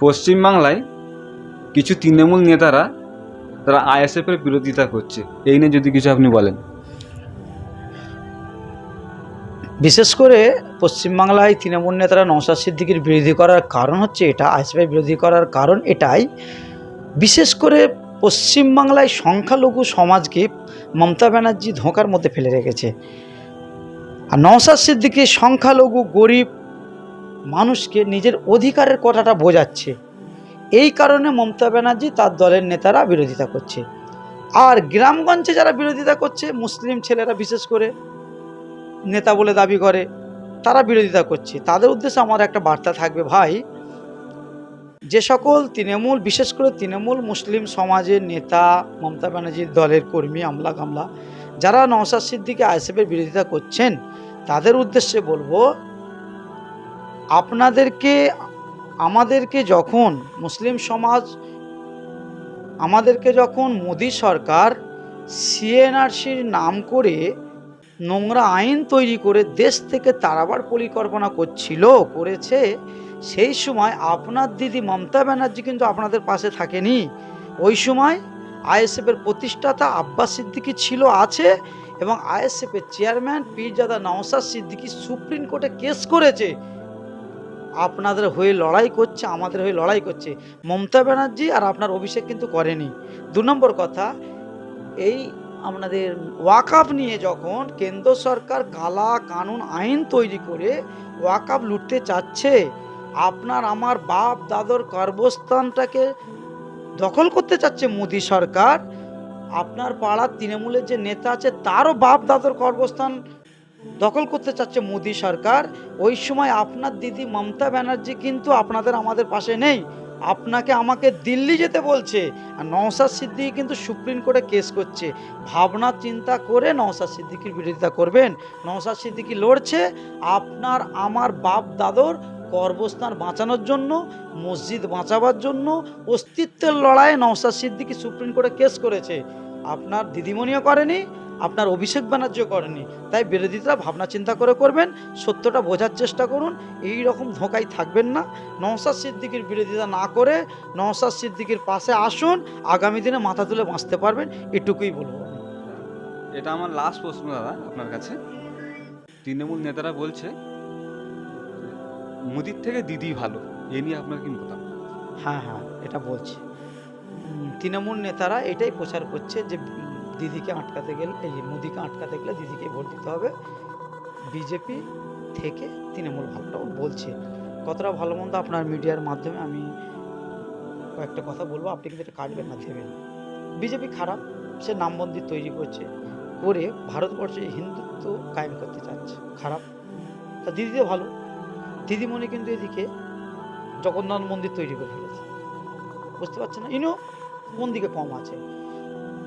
পশ্চিমবাংলায় কিছু তৃণমূল নেতারা তারা আইএসএফের বিরোধিতা করছে। এই নিয়ে যদি কিছু আপনি বলেন। বিশেষ করে পশ্চিমবাংলায় তৃণমূল নেতারা নওশাদ সিদ্দিকির বিরোধী করার কারণ হচ্ছে এটা আইসিআই বিরোধী করার কারণ এটাই। বিশেষ করে পশ্চিমবাংলায় সংখ্যালঘু সমাজকে মমতা ব্যানার্জি ধোঁকার মধ্যে ফেলে রেখেছে। আর নওশাদ সিদ্দিকি সংখ্যালঘু, গরিব মানুষকে নিজের অধিকারের কথাটা বোঝাচ্ছে। এই কারণে মমতা ব্যানার্জি তার দলের নেতারা বিরোধিতা করছে। আর গ্রামগঞ্জে যারা বিরোধিতা করছে, মুসলিম ছেলেরা বিশেষ করে নেতা বলে দাবি করে, তারা বিরোধিতা করছে। তাদের উদ্দেশ্যে আমার একটা বার্তা থাকবে, ভাই। যে সকল তৃণমূল, বিশেষ করে তৃণমূল মুসলিম সমাজের নেতা, মমতা ব্যানার্জির দলের কর্মী, আমলা কামলা যারা নওশাদ সিদ্দিকে আইসেফের বিরোধিতা করছেন, তাদের উদ্দেশ্যে বলব আপনাদেরকে, আমাদেরকে যখন মুসলিম সমাজ, আমাদেরকে যখন মোদী সরকার সিএনআরসির নাম করে নোংরা আইন তৈরি করে দেশ থেকে তাড়াবার পরিকল্পনা করছিল, করেছে, সেই সময় আপনার দিদি মমতা ব্যানার্জি কিন্তু আপনাদের পাশে থাকেনি। ওই সময় আইএসএফের প্রতিষ্ঠাতা আব্বাস সিদ্দিকি ছিল, আছে, এবং আইএসএফের চেয়ারম্যান পীরজাদা নওসাদ সিদ্দিকি সুপ্রিম কোর্টে কেস করেছে। আপনাদের হয়ে লড়াই করছে, আমাদের হয়ে লড়াই করছে। মমতা ব্যানার্জি আর আপনার অভিষেক কিন্তু করেনি। দু নম্বর কথা, এই আপনাদের ওয়াকাফ নিয়ে যখন কেন্দ্র সরকার কালা কানুন আইন তৈরি করে ওয়াকাফ লুটতে চাচ্ছে, আপনার আমার বাপ দাদর কর্মস্থানটাকে দখল করতে চাচ্ছে মোদী সরকার, আপনার পাড়ার তৃণমূলের যে নেতা আছে, তারও বাপ দাদর কর্মস্থান দখল করতে চাচ্ছে মোদী সরকার। ওই সময় আপনার দিদি মমতা ব্যানার্জি কিন্তু আপনাদের আমাদের পাশে নেই। আপনাকে আমাকে দিল্লি যেতে বলছে। আর নওসাদ সিদ্দিকি কিন্তু সুপ্রিম কোর্টে কেস করছে। ভাবনা, চিন্তা করে নওসাদ সিদ্দিকির বিরোধিতা করবেন। নওসাদ সিদ্দিকি লড়ছে আপনার, আমার বাপ দাদর কর্মস্থান বাঁচানোর জন্য, মসজিদ বাঁচাবার জন্য, অস্তিত্বের লড়াইয়ে নওসাদ সিদ্দিকি সুপ্রিম কোর্টে কেস করেছে। আপনার দিদিমণিও করেনি আপনার অভিষেক ব্যানার্জিও করেনি তাই বিরোধিতা ভাবনা চিন্তা করে করবেন সত্যটা বোঝার চেষ্টা করুন এই রকম ধোঁকায় থাকবেন না। নওসাদ সিদ্দিকির বিরোধিতা না করে নওসাদ সিদ্দিকির পাশে আসুন আগামী দিনে মাথা তুলে বাঁচতে পারবেন এটুকুই বলব। এটা আমার লাস্ট প্রশ্ন দাদা আপনার কাছে। তৃণমূল নেতারা বলছে মোদির থেকে দিদি ভালো এ নিয়ে আপনার কি মতামত? হ্যাঁ হ্যাঁ এটা বলছি। তৃণমূল নেতারা এটাই প্রচার করছে যে দিদিকে আটকাতে গেলে, এই মোদিকে আটকাতে গেলে দিদিকে ভোট দিতে হবে। বিজেপি থেকে তৃণমূল ভালোটা ও বলছে। কতটা ভালো মন্দ আপনার মিডিয়ার মাধ্যমে আমি কয়েকটা কথা বলব। আপনি কিন্তু এটা কাটবেন না দেবেন বিজেপি খারাপ, সে নামবন্দি তৈরি করছে। করে ভারতবর্ষে হিন্দুত্ব কায়েম করতে চাচ্ছে। খারাপ। তা দিদিও ভালো। দিদিমণি কিন্তু এদিকে জগন্নাথ মন্দির তৈরি করে ফেলেছে। বুঝতে পারছেন না? ইনো কোন দিকে কম আছে?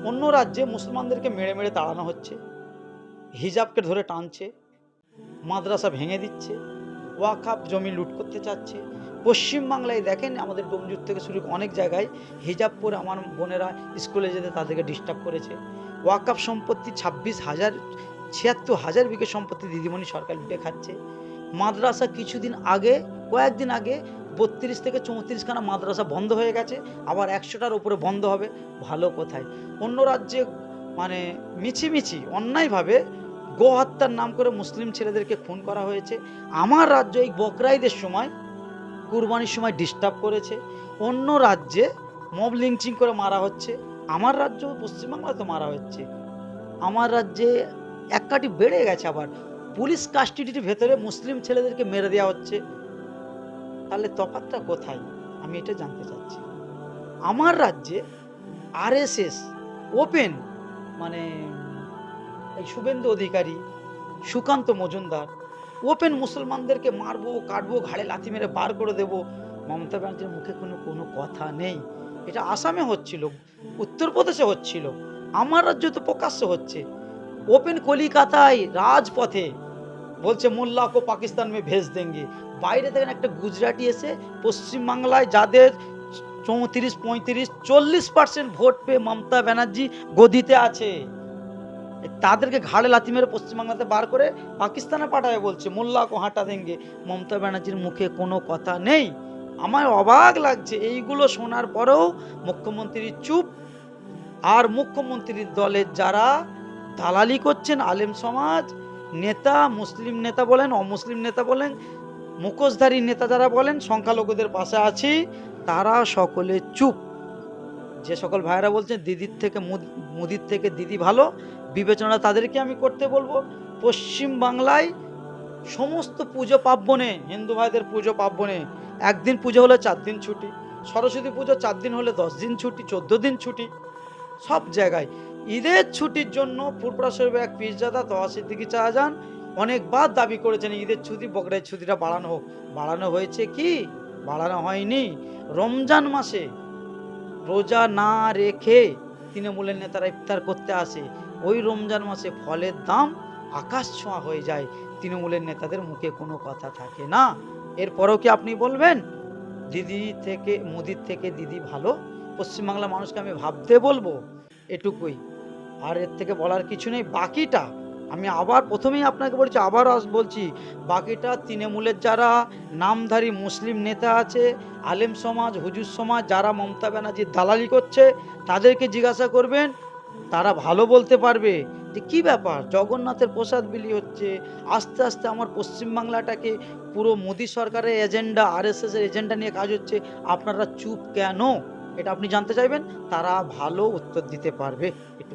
অন্য রাজ্যে মুসলমানদেরকে মেরে মেরে তাড়ানো হচ্ছে। হিজাবকে ধরে টানছে, মাদ্রাসা ভেঙে দিচ্ছে ওয়াকাপ জমি লুট করতে চাচ্ছে। পশ্চিমবাংলায় দেখেন আমাদের ডোমজুর থেকে শুরু অনেক জায়গায় হিজাব পরে আমার বোনেরা স্কুলে যেতে তাদেরকে ডিস্টার্ব করেছে। ওয়াকাপ সম্পত্তি ছাব্বিশ হাজার, ছিয়াত্তর হাজার বিঘে সম্পত্তি দিদিমণি সরকার লুটে খাচ্ছে। মাদ্রাসা কিছুদিন আগে, কয়েকদিন আগে বত্রিশ থেকে চৌত্রিশখানা মাদ্রাসা বন্ধ হয়ে গেছে, আবার একশোটার উপরে বন্ধ হবে, ভালো কোথায়। অন্য রাজ্যে মানে মিছিমিছি, অন্যায়ভাবে গো হত্যার নাম করে মুসলিম ছেলেদেরকে খুন করা হয়েছে। আমার রাজ্য এই বকরাইদের সময়, কুরবানির সময় ডিস্টার্ব করেছে। অন্য রাজ্যে মব লিঞ্চিং করে মারা হচ্ছে। আমার রাজ্য, পশ্চিমবাংলায় তো মারা হচ্ছে। আমার রাজ্যে এক কাটি বেড়ে গেছে আবার। পুলিশ কাস্টডির ভেতরে মুসলিম ছেলেদেরকে মেরে দেওয়া হচ্ছে। তাহলে তফাৎটা কোথায়? আমি এটা জানতে চাচ্ছি। আমার রাজ্যে আরএসএস ওপেন মানে এই শুভেন্দু অধিকারী, সুকান্ত মজুমদার, ওপেন মুসলমানদেরকে মারবো, কাটবো, ঘাড়ে লাথি মেরে বার করে দেব, মমতা ব্যানার্জির মুখে কোনো কোনো কথা নেই। এটা আসামে হচ্ছিল, উত্তরপ্রদেশে হচ্ছিল, আমার রাজ্য তো প্রকাশ্য হচ্ছে। ওপেন কলিকাতায় রাজপথে বলছে মোল্লা কো পাকিস্তান মে ভেজ দেঙ্গে। বাইরে থেকে একটা গুজরাটি এসে পশ্চিমবাংলায় যাদের চৌত্রিশ, পঁয়ত্রিশ, চল্লিশ পার্সেন্ট ভোট পেয়ে মমতা ব্যানার্জি গদিতে আছে, তাদেরকে ঘাড়ে লাথি মেরে পশ্চিমবাংলাতে বার করে পাকিস্তানে পাঠাবে বলছে মোল্লা কো হাঁটা দেঙ্গে। মমতা ব্যানার্জির মুখে কোনো কথা নেই। আমার অবাক লাগছে, এইগুলো শোনার পরেও মুখ্যমন্ত্রী চুপ। আর মুখ্যমন্ত্রীর দলের যারা দালালি করছেন, আলেম সমাজ নেতা, মুসলিম নেতা বলেন, অমুসলিম নেতা বলেন, মুখোশধারী নেতা যারা বলেন, সংখ্যালঘুদের পাশে আছি, তারা সকলে চুপ। যে সকল ভাইয়েরা বলছেন, দিদির থেকে মুদ- মুদির থেকে দিদি ভালো, বিবেচনা তাদেরকে আমি করতে বলব। পশ্চিম বাংলায় সমস্ত পুজো পার্বণে, হিন্দু ভাইদের পুজো পার্বণে, একদিন পুজো হলে চার দিন ছুটি, সরস্বতী পুজো চার দিন হলে দশ দিন ছুটি, চোদ্দ দিন ছুটি, সব জায়গায়। ঈদের ছুটির জন্য ফুরপুরা শরীফে এক পীরজাদা তোয়া সিদ্দিকি শাহজাহান অনেকবার দাবি করেছেন ঈদের ছুটি বকরের ছুটিটা বাড়ানো হোক। বাড়ানো হয়েছে কি? বাড়ানো হয়নি। রমজান মাসে রোজা না রেখে তৃণমূলের নেতারা ইফতার করতে আসে। ওই রমজান মাসে ফলের দাম আকাশ ছোঁয়া হয়ে যায়। তৃণমূলের নেতাদের মুখে কোনো কথা থাকে না। এরপরেও কি আপনি বলবেন? দিদি থেকে, মোদির থেকে দিদি ভালো? পশ্চিমবাংলার মানুষকে আমি ভাবতে বলব। এটুকুই। আর এর থেকে বলার কিছু নেই, বাকিটা আমি আবার প্রথমেই আপনাকে বলছি, আবার আস, বলছি, বাকিটা তৃণমূলের যারা নামধারী মুসলিম নেতা আছে, আলেম সমাজ, হুজুর সমাজ, যারা মমতা ব্যানার্জির দালালি করছে, তাদেরকে জিজ্ঞাসা করবেন, তারা ভালো বলতে পারবে। যে কি ব্যাপার? জগন্নাথের প্রসাদ বিলি হচ্ছে, আস্তে আস্তে আমার পশ্চিমবাংলাটাকে পুরো মোদী সরকারের এজেন্ডা আরএসএস এর এজেন্ডা নিয়ে কাজ হচ্ছে, আপনারা চুপ কেন? এটা আপনি জানতে চাইবেন, তারা ভালো উত্তর দিতে পারবে। একটু